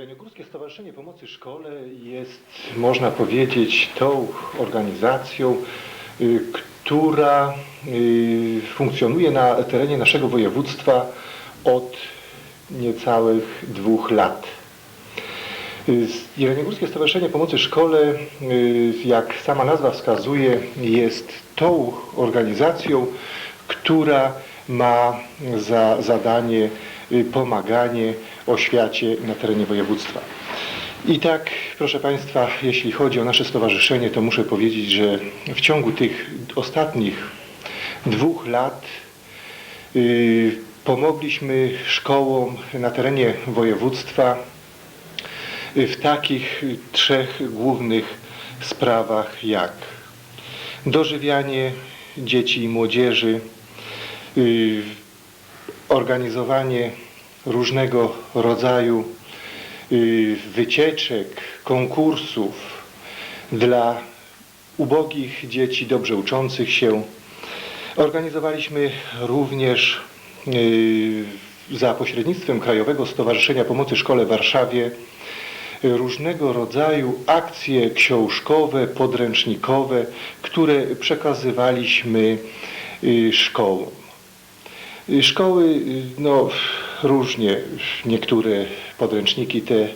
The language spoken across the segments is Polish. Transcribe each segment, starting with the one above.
Jeleniogórskie Stowarzyszenie Pomocy Szkole jest, można powiedzieć, tą organizacją, y, która y, funkcjonuje na terenie naszego województwa od niecałych dwóch lat. Y, Jeleniogórskie Stowarzyszenie Pomocy Szkole, y, jak sama nazwa wskazuje, jest tą organizacją, która ma za zadanie y, pomaganie oświacie na terenie województwa. I tak, proszę Państwa, jeśli chodzi o nasze stowarzyszenie, to muszę powiedzieć, że w ciągu tych ostatnich dwóch lat y, pomogliśmy szkołom na terenie województwa y, w takich trzech głównych sprawach jak dożywianie dzieci i młodzieży, y, organizowanie różnego rodzaju y, wycieczek, konkursów dla ubogich dzieci dobrze uczących się. Organizowaliśmy również y, za pośrednictwem Krajowego Stowarzyszenia Pomocy Szkole w Warszawie różnego rodzaju akcje książkowe, podręcznikowe, które przekazywaliśmy y, szkołom. Szkoły, no różnie, niektóre podręczniki, te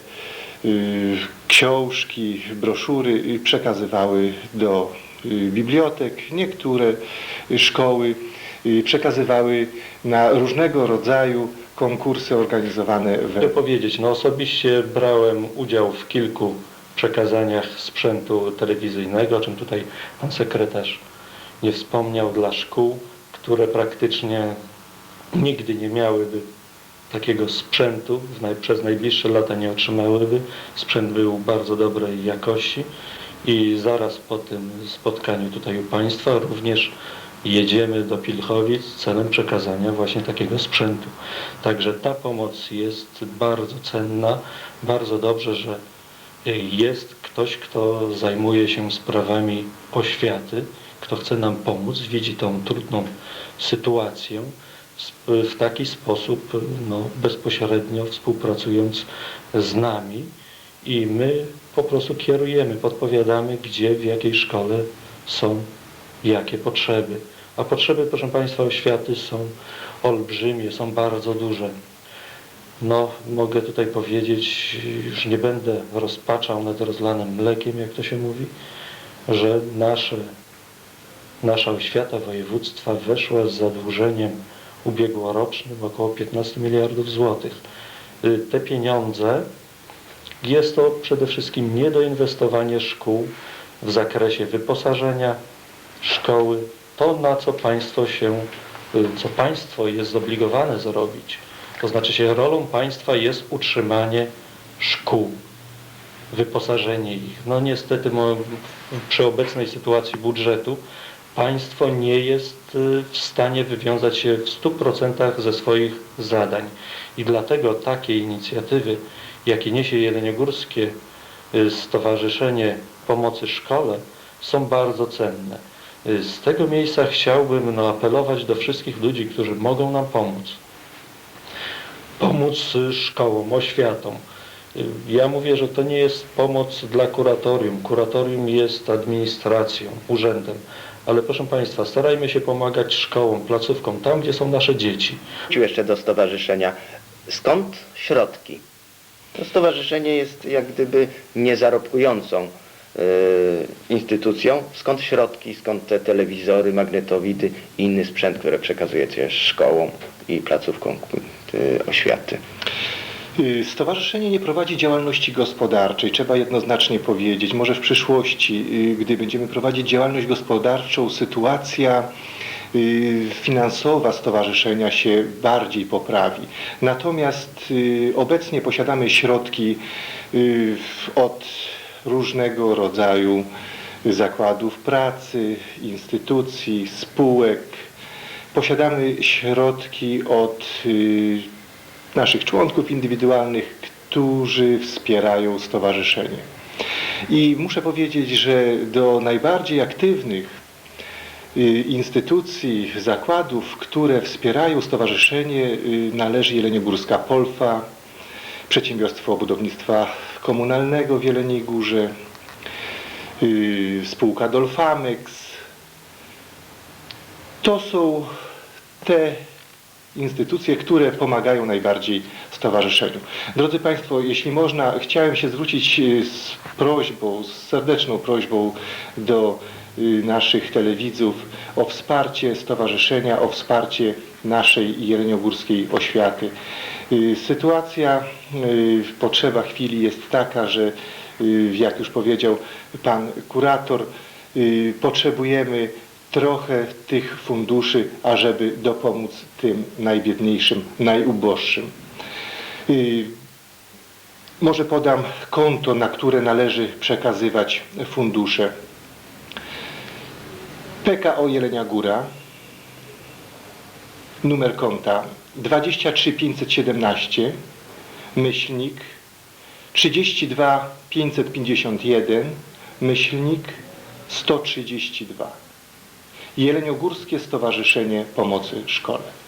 y, książki, broszury y, przekazywały do y, bibliotek, niektóre szkoły przekazywały na różnego rodzaju konkursy organizowane Chcę we powiedzieć, no osobiście brałem udział w kilku przekazaniach sprzętu telewizyjnego, o czym tutaj pan sekretarz nie wspomniał, dla szkół, które praktycznie nigdy nie miałyby takiego sprzętu, naj, przez najbliższe lata nie otrzymałyby. Sprzęt był bardzo dobrej jakości i zaraz po tym spotkaniu tutaj u Państwa również jedziemy do Pilchowic celem przekazania właśnie takiego sprzętu. Także ta pomoc jest bardzo cenna, bardzo dobrze, że jest ktoś, kto zajmuje się sprawami oświaty, kto chce nam pomóc, widzi tą trudną sytuację w taki sposób no, bezpośrednio współpracując z nami i my po prostu kierujemy, podpowiadamy, gdzie, w jakiej szkole są jakie potrzeby. A potrzeby, proszę Państwa, oświaty są olbrzymie, są bardzo duże. No, mogę tutaj powiedzieć, już nie będę rozpaczał nad rozlanym mlekiem, jak to się mówi, że nasze, nasza oświata województwa weszła z zadłużeniem ubiegłorocznym około 15 miliardów złotych. Y, Te pieniądze jest to przede wszystkim niedoinwestowanie szkół w zakresie wyposażenia szkoły, to na co państwo się, y, co państwo jest zobligowane zrobić. To znaczy się rolą państwa jest utrzymanie szkół, wyposażenie ich. No niestety przy obecnej sytuacji budżetu państwo nie jest y, w stanie wywiązać się w 100% ze swoich zadań. I dlatego takie inicjatywy, jakie niesie Jeleniogórskie y, Stowarzyszenie Pomocy Szkole, są bardzo cenne. Y, Z tego miejsca chciałbym no, apelować do wszystkich ludzi, którzy mogą nam pomóc. Pomóc szkołom, oświatom. Ja mówię, że to nie jest pomoc dla kuratorium. Kuratorium jest administracją, urzędem. Ale proszę Państwa, starajmy się pomagać szkołom, placówkom, tam gdzie są nasze dzieci. Jeszcze do stowarzyszenia. Skąd środki? To stowarzyszenie jest jak gdyby niezarobkującą e, instytucją. Skąd środki, skąd te telewizory, magnetowidy i inny sprzęt, który przekazuje też szkołom i placówkom e, oświaty? Y, Stowarzyszenie nie prowadzi działalności gospodarczej, trzeba jednoznacznie powiedzieć. Może w przyszłości, y, gdy będziemy prowadzić działalność gospodarczą, sytuacja y, finansowa stowarzyszenia się bardziej poprawi. Natomiast obecnie posiadamy środki od różnego rodzaju zakładów pracy, instytucji, spółek. Posiadamy środki od naszych członków indywidualnych, którzy wspierają stowarzyszenie. I muszę powiedzieć, że do najbardziej aktywnych y, instytucji, zakładów, które wspierają stowarzyszenie, y, należy Jeleniogórska Polfa, Przedsiębiorstwo Budownictwa Komunalnego w Jeleniej Górze, y, spółka Dolfamex. To są te instytucje, które pomagają najbardziej stowarzyszeniu. Drodzy Państwo, jeśli można, chciałem się zwrócić y, z prośbą, z serdeczną prośbą do y, naszych telewidzów o wsparcie stowarzyszenia, o wsparcie naszej jeleniogórskiej oświaty. Y, Sytuacja, potrzeba chwili jest taka, że jak już powiedział pan kurator, potrzebujemy trochę tych funduszy, ażeby dopomóc tym najbiedniejszym, najuboższym. Może podam konto, na które należy przekazywać fundusze. PKO Jelenia Góra, numer konta 23 517, myślnik 32 551, myślnik 132. Jeleniogórskie Stowarzyszenie Pomocy Szkole.